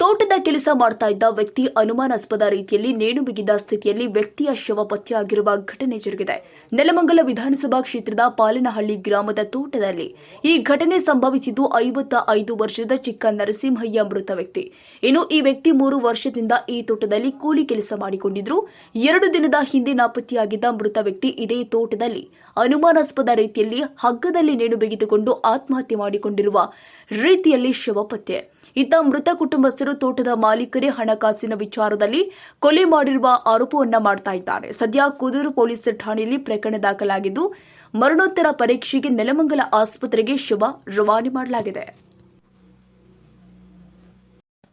ತೋಟದ ಕೆಲಸ ಮಾಡ್ತಾ ಇದ್ದ ವ್ಯಕ್ತಿ ಅನುಮಾನಾಸ್ಪದ ರೀತಿಯಲ್ಲಿ ನೇಣು ಬಿಗಿದ ಸ್ಥಿತಿಯಲ್ಲಿ ವ್ಯಕ್ತಿಯ ಶವ ಪತ್ತೆಯಾಗಿರುವ ಘಟನೆ ಜರುಗಿದೆ. ನೆಲಮಂಗಲ ವಿಧಾನಸಭಾ ಕ್ಷೇತ್ರದ ಪಾಲನಹಳ್ಳಿ ಗ್ರಾಮದ ತೋಟದಲ್ಲಿ ಈ ಘಟನೆ ಸಂಭವಿಸಿದ್ದು ಐವತ್ತ ಐದು ವರ್ಷದ ಚಿಕ್ಕ ನರಸಿಂಹಯ್ಯ ಮೃತ ವ್ಯಕ್ತಿ. ಇನ್ನು ಈ ವ್ಯಕ್ತಿ ಮೂರು ವರ್ಷದಿಂದ ಈ ತೋಟದಲ್ಲಿ ಕೂಲಿ ಕೆಲಸ ಮಾಡಿಕೊಂಡಿದ್ರು. ಎರಡು ದಿನದ ಹಿಂದೆ ನಾಪತ್ತೆಯಾಗಿದ್ದ ಮೃತ ವ್ಯಕ್ತಿ ಇದೇ ತೋಟದಲ್ಲಿ ಅನುಮಾನಾಸ್ಪದ ರೀತಿಯಲ್ಲಿ ಹಗ್ಗದಲ್ಲಿ ನೇಣು ಬಿಗಿದುಕೊಂಡು ಆತ್ಮಹತ್ಯೆ ಮಾಡಿಕೊಂಡಿರುವ ರೀತಿಯಲ್ಲಿ ಶವ ಪತ್ತೆ. ಇತ್ತ ಮೃತ ಕುಟುಂಬಸ್ಥರು ತೋಟದ ಮಾಲೀಕರೇ ಹಣಕಾಸಿನ ವಿಚಾರದಲ್ಲಿ ಕೊಲೆ ಮಾಡಿರುವ ಆರೋಪವನ್ನ ಮಾಡ್ತಾ ಇದ್ದಾರೆ. ಸದ್ಯ ಕುದೂರು ಪೊಲೀಸ್ ಠಾಣೆಯಲ್ಲಿ ಪ್ರಕರಣ ದಾಖಲಾಗಿದ್ದು, ಮರಣೋತ್ತರ ಪರೀಕ್ಷೆಗೆ ನೆಲಮಂಗಲ ಆಸ್ಪತ್ರೆಗೆ ಶವ ರವಾನೆ ಮಾಡಲಾಗಿದೆ.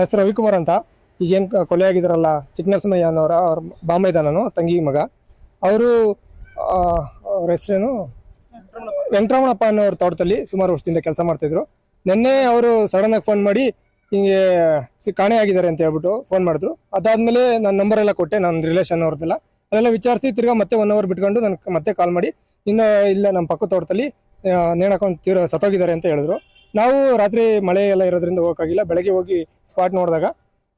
ಹೆಸರು ರವಿಕುಮಾರ್ ಅಂತ. ಈಗೇನು ಕೊಲೆ ಆಗಿದಾರಲ್ಲ ಚಿಕ್ಕನರಸಿಂಹಯ್ಯ ಅನ್ನೋರ ಅವ್ರ ಬಾಂಬೆ ನಾನು ತಂಗಿ ಮಗ. ಅವರು ಅವ್ರ ಹೆಸರೇನು? ವೆಂಕಟರಮಣಪ್ಪ ಅನ್ನೋರ ತೋಟದಲ್ಲಿ ಸುಮಾರು ವರ್ಷದಿಂದ ಕೆಲಸ ಮಾಡ್ತಿದ್ರು. ನಿನ್ನೆ ಅವರು ಸಡನ್ ಆಗಿ ಫೋನ್ ಮಾಡಿ, ಹಿಂಗೆ, ಸಿ, ಕಾಣೆ ಆಗಿದ್ದಾರೆ ಅಂತ ಹೇಳ್ಬಿಟ್ಟು ಫೋನ್ ಮಾಡಿದ್ರು. ಅದಾದ್ಮೇಲೆ ನನ್ನ ನಂಬರ್ ಎಲ್ಲ ಕೊಟ್ಟೆ ನನ್ನ ರಿಲೇಷನ್ ಅವ್ರದ್ದೆಲ್ಲ. ಅದೆಲ್ಲ ವಿಚಾರಿಸಿ ತಿರ್ಗಾ ಮತ್ತೆ ಒನ್ ಅವರ್ ಬಿಟ್ಕೊಂಡು ನನ್ಗೆ ಮತ್ತೆ ಕಾಲ್ ಮಾಡಿ, ಇನ್ನು ಇಲ್ಲ ನಮ್ಮ ಪಕ್ಕ ತೋಟದಲ್ಲಿ ನೇಣಕೊಂಡು ತೀರ ಸತ್ತೋಗಿದ್ದಾರೆ ಅಂತ ಹೇಳಿದ್ರು. ನಾವು ರಾತ್ರಿ ಮಳೆ ಎಲ್ಲ ಇರೋದ್ರಿಂದ ಹೋಗಕ್ಕಾಗಿಲ್ಲ. ಬೆಳಗ್ಗೆ ಹೋಗಿ ಸ್ಪಾಟ್ ನೋಡಿದಾಗ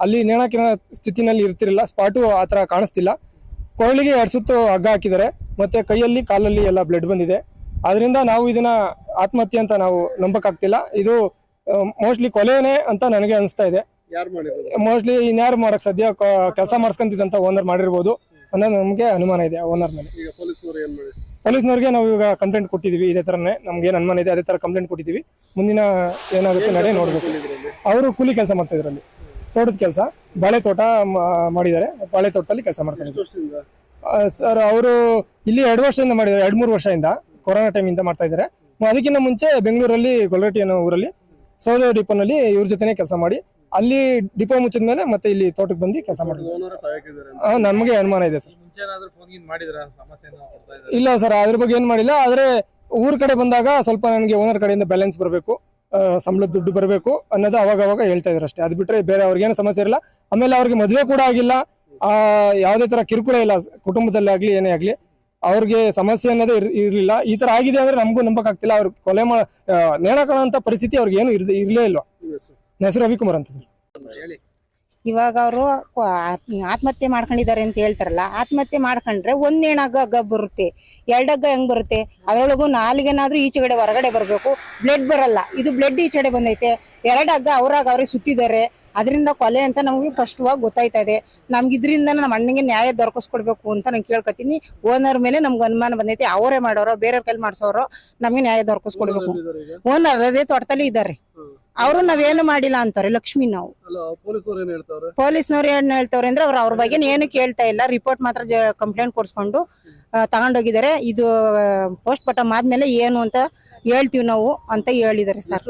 ಅಲ್ಲಿ ನೇಣಾಕಿನ ಸ್ಥಿತಿನಲ್ಲಿ ಇರ್ತಿರಲಿಲ್ಲ. ಸ್ಪಾಟು ಆ ಥರ ಕಾಣಿಸ್ತಿಲ್ಲ. ಕೊರಳಿಗೆ ಎರಡು ಸುತ್ತು ಹಗ್ಗ ಹಾಕಿದ್ದಾರೆ. ಮತ್ತೆ ಕೈಯಲ್ಲಿ ಕಾಲಲ್ಲಿ ಎಲ್ಲ ಬ್ಲಡ್ ಬಂದಿದೆ. ಆದ್ರಿಂದ ನಾವು ಇದನ್ನ ಆತ್ಮಹತ್ಯೆ ಅಂತ ನಾವು ನಂಬಕ್ಕಾಗ್ತಿಲ್ಲ. ಇದು ಮೋಸ್ಟ್ಲಿ ಕೊಲೆನೇ ಅಂತ ನನಗೆ ಅನಿಸ್ತಾ ಇದೆ. ಮೋಸ್ಟ್ಲಿ ಇನ್ಯಾರು ಮಾಡಕ್ ಸದ್ಯ ಕೆಲಸ ಮಾಡಿಸ್ಕೊಂತಿದ್ದಂತ ಓನರ್ ಮಾಡಿರ್ಬೋದು ಅನ್ನೋದು ನಮಗೆ ಅನುಮಾನ ಇದೆ ಓನರ್ ಮೇಲೆ. ಪೊಲೀಸ್ನವ್ರಿಗೆ ನಾವು ಇವಾಗ ಕಂಪ್ಲೇಂಟ್ ಕೊಟ್ಟಿದ್ದೀವಿ ಇದೇ ಥರನೇ ನಮ್ಗೆ ಏನು ಅನುಮಾನ ಇದೆ ಅದೇ ಥರ ಕಂಪ್ಲೇಂಟ್ ಕೊಟ್ಟಿದ್ದೀವಿ. ಮುಂದಿನ ಏನಾಗುತ್ತೆ ನಡೆ ನೋಡಬೇಕು. ಅವರು ಕೂಲಿ ಕೆಲಸ ಮಾಡ್ತಾ ಇದ್ರಲ್ಲಿ. ತೋಟದ ಕೆಲಸ. ಬಾಳೆ ತೋಟ ಮಾಡಿದ್ದಾರೆ. ಬಾಳೆ ತೋಟದಲ್ಲಿ ಕೆಲಸ ಮಾಡ್ತಾ ವರ್ಷದಿಂದ? ಸರ್ ಅವರು ಇಲ್ಲಿ ಎರಡು ವರ್ಷದಿಂದ ಮಾಡಿದ್ದಾರೆ. ಎರಡು ಮೂರು ವರ್ಷದಿಂದ ಕೊರೋನಾ ಟೈಮಿಂದ ಮಾಡ್ತಾ ಇದ್ದಾರೆ. ಅದಕ್ಕಿಂತ ಮುಂಚೆ ಬೆಂಗಳೂರಲ್ಲಿ ಗೊಲ್ರಟ್ಟಿ ಅನ್ನೋ ಊರಲ್ಲಿ ಸೌದೆ ಡಿಪೋನಲ್ಲಿ ಇವ್ರ ಜೊತೆನೆ ಕೆಲಸ ಮಾಡಿ ಅಲ್ಲಿ ಡಿಪೋ ಮುಚ್ಚಿದ ಮೇಲೆ ಮತ್ತೆ ಇಲ್ಲಿ ತೋಟಕ್ಕೆ ಬಂದು ಕೆಲಸ ಆ, ನಮಗೆ ಅನುಮಾನ ಇದೆ ಸರ್. ಇಲ್ಲ ಸರ್ ಅದ್ರ ಬಗ್ಗೆ ಏನ್ ಮಾಡಿಲ್ಲ. ಆದ್ರೆ ಊರ್ ಕಡೆ ಬಂದಾಗ ಸ್ವಲ್ಪ ನನಗೆ ಓನರ್ ಕಡೆಯಿಂದ ಬ್ಯಾಲೆನ್ಸ್ ಬರಬೇಕು ಸಂಬಳದ ದುಡ್ಡು ಬರಬೇಕು ಅನ್ನೋದು ಅವಾಗ ಅವಾಗ ಹೇಳ್ತಾ ಇದ್ರು ಅಷ್ಟೇ. ಅದು ಬಿಟ್ರೆ ಬೇರೆ ಅವ್ರಿಗೇನು ಸಮಸ್ಯೆ ಇರಲ್ಲ. ಆಮೇಲೆ ಅವ್ರಿಗೆ ಮದುವೆ ಕೂಡ ಆಗಿಲ್ಲ. ಆ ಯಾವುದೇ ತರ ಕಿರುಕುಳ ಇಲ್ಲ. ಕುಟುಂಬದಲ್ಲಿ ಆಗ್ಲಿ ಏನೇ ಆಗ್ಲಿ ಅವ್ರಿಗೆ ಸಮಸ್ಯೆ ಅನ್ನೋದೇ ಇರ್- ಇರ್ಲಿಲ್ಲ. ಈ ತರ ಆಗಿದೆ ಅಂದ್ರೆ ನಮಗೂ ನಂಬಕ್ಕಾಗ್ತಿಲ್ಲ. ಅವ್ರಿಗೆ ಕೊಲೆ ಮಾ ನೇಣಾಕೋಣ ಅಂತ ಪರಿಸ್ಥಿತಿ ಅವ್ರಿಗೆ ಏನು ಇರಲೇ ಇರ್ಲೇ ಇಲ್ವಾ? ನನ್ನ ಹೆಸರು ರವಿಕುಮಾರ್ ಅಂತ ಸರ್. ಇವಾಗ ಅವರು ಆತ್ಮಹತ್ಯೆ ಮಾಡ್ಕೊಂಡಿದ್ದಾರೆ ಅಂತ ಹೇಳ್ತಾರಲ್ಲ ಆತ್ಮಹತ್ಯೆ ಮಾಡ್ಕೊಂಡ್ರೆ ಒಂದೇನಾಗ ಹಗ್ಗ ಹಗ್ಗ ಬರುತ್ತೆ ಎರಡು ಹಗ್ಗ ಹೆಂಗ್ ಬರುತ್ತೆ? ಅದರೊಳಗೂ ನಾಲ್ಗೇನಾದ್ರೂ ಈಚೆಗಡೆ ಹೊರಗಡೆ ಬರಬೇಕು ಬ್ಲಡ್ ಬರಲ್ಲ. ಇದು ಬ್ಲಡ್ ಈಚೆಗಡೆ ಬಂದೈತೆ. ಎರಡು ಹಗ್ಗ ಅವ್ರಾಗ ಅವ್ರಿಗೆ ಸುತ್ತಿದ್ದಾರೆ. ಅದರಿಂದ ಕೊಲೆ ಅಂತ ನಮಗೆ ಫಸ್ಟ್ ವಾಗಿ ಗೊತ್ತಾಯ್ತಾ ಇದೆ. ನಮ್ಗೆ ಇದರಿಂದ ನಮ್ಮ ಅಣ್ಣಗೆ ನ್ಯಾಯ ದೊರಕಿಸ್ಕೊಡ್ಬೇಕು ಅಂತ ನಾನು ಕೇಳ್ಕೊತೀನಿ. ಓನರ್ ಮೇಲೆ ನಮ್ಗೆ ಅನುಮಾನ ಬಂದೈತಿ. ಅವರೇ ಮಾಡೋರೋ ಬೇರೆಯವ್ರ ಕೈಲಿ ಮಾಡಿಸೋರು ನಮಗೆ ನ್ಯಾಯ ದೊರಕಿಸ್ಕೊಡ್ಬೇಕು. ಓನರ್ ಅದೇ ತೋಟದಲ್ಲಿ ಇದ್ದಾರೆ. ಅವರು ನಾವೇನು ಮಾಡಿಲ್ಲ ಅಂತಾರೆ ಲಕ್ಷ್ಮಿ ನಾವು. ಪೊಲೀಸ್ನವ್ರು ಏನ್ ಹೇಳ್ತಾವ್ರೆ? ಅಂದ್ರೆ ಅವ್ರು ಅವ್ರ ಬಗ್ಗೆ ಏನು ಕೇಳ್ತಾ ಇಲ್ಲ. ರಿಪೋರ್ಟ್ ಮಾತ್ರ ಕಂಪ್ಲೇಂಟ್ ಕೊಡ್ಸ್ಕೊಂಡು ತಗೊಂಡೋಗಿದ್ದಾರೆ. ಇದು ಪೋಸ್ಟ್ ಮಾರ್ಟಮ್ ಆದ್ಮೇಲೆ ಏನು ಅಂತ ಹೇಳ್ತೀವಿ ನಾವು ಅಂತ ಹೇಳಿದ್ದಾರೆ ಸರ್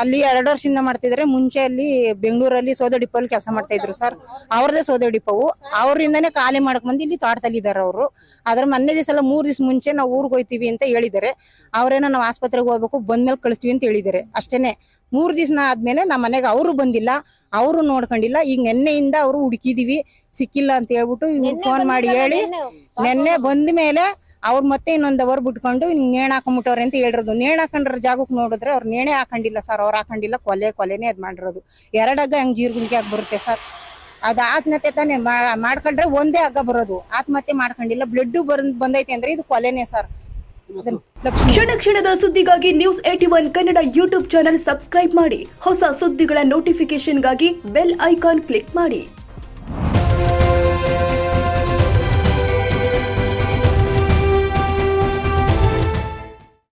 ಅಲ್ಲಿ ಎರಡು ವರ್ಷದಿಂದ ಮಾಡ್ತಿದ್ರೆ. ಮುಂಚೆ ಅಲ್ಲಿ ಬೆಂಗಳೂರಲ್ಲಿ ಸೋದ ಡಿಪೋಲ್ಲಿ ಕೆಲಸ ಮಾಡ್ತಾ ಇದ್ರು ಸರ್. ಅವ್ರದೇ ಸೋದ ಡಿಪೋವು ಅವರಿಂದನೇ ಖಾಲಿ ಮಾಡಕ್ ಬಂದು ಇಲ್ಲಿ ತೋಟದಲ್ಲಿ ಇದಾರೆ ಅವರು. ಅದ್ರ ಮೊನ್ನೆ ದಿವಸ ಎಲ್ಲ ಮೂರ್ ದಿವಸ ಮುಂಚೆ ನಾವು ಊರಿಗೆ ಹೋಯ್ತೀವಿ ಅಂತ ಹೇಳಿದ್ದಾರೆ ಅವ್ರೇನೋ ನಾವು ಆಸ್ಪತ್ರೆಗೆ ಹೋಗ್ಬೇಕು ಬಂದ್ಮೇಲೆ ಕಳಿಸ್ತೀವಿ ಅಂತ ಹೇಳಿದ್ದಾರೆ ಅಷ್ಟೇನೆ. ಮೂರ್ ದಿವಸ ಆದ್ಮೇಲೆ ನಮ್ಮ ಮನೆಗೆ ಅವರು ಬಂದಿಲ್ಲ. ಅವರು ನೋಡ್ಕೊಂಡಿಲ್ಲ. ಈಗ ನೆನ್ನೆಯಿಂದ ಅವರು ಹುಡುಕಿದೀವಿ. ಸಿಕ್ಕಿಲ್ಲ ಅಂತ ಹೇಳ್ಬಿಟ್ಟು ಫೋನ್ ಮಾಡಿ ಹೇಳಿ ನೆನ್ನೆ. ಬಂದ ಮೇಲೆ ಅವ್ರು ಮತ್ತೆ ಇನ್ನೊಂದ್ ಅವರ್ ಬಿಟ್ಕೊಂಡು ನೇಣ ನೇಣ್ ಹಾಕೊಂಡ್ಬಿಟ್ಟವ್ರೆ ಅಂತ ಹೇಳಿರೋದು. ನೇಣ್ ಹಾಕೊಂಡ್ರ ಜಾಗಕ್ಕೆ ನೋಡಿದ್ರೆ ಅವ್ರು ನೇಣೆ ಹಾಕೊಂಡಿಲ್ಲ ಸರ್ ಅವ್ರು ಹಾಕೊಂಡಿಲ್ಲ ಕೊಲೆ ಕೊಲೆನೇ ಅದ್ ಮಾಡಿರೋದು. ಎರಡಗ್ಗ ಹೆಂಗ್ ಜೀರ್ಗುಣಿಗೆ ಆಗಿ ಬರುತ್ತೆ ಸರ್ ಅದು ಆತ್ಮಹತ್ಯೆ ತಾನೇ ಮಾ- ಮಾಡ್ಕೊಂಡ್ರೆ ಒಂದೇ ಹಗ್ಗ ಬರೋದು. ಆತ್ಮಹತ್ಯೆ ಮಾಡ್ಕೊಂಡಿಲ್ಲ ಬ್ಲಡ್ ಬಂದ್ ಬಂದೈತೆ ಅಂದ್ರೆ ಇದು ಕೊಲೆನೇ ಸರ್ ಕ್ಷಣ ಕ್ಷಣದ ಸುದ್ದಿಗಾಗಿ news eighty one Kannada YouTube channel subscribe ಮಾಡಿ. ಹೊಸ ಸುದ್ದಿಗಳ ನೋಟಿಫಿಕೇಶನ್ಗಾಗಿ ಬೆಲ್ ಐಕಾನ್ ಕ್ಲಿಕ್ ಮಾಡಿ.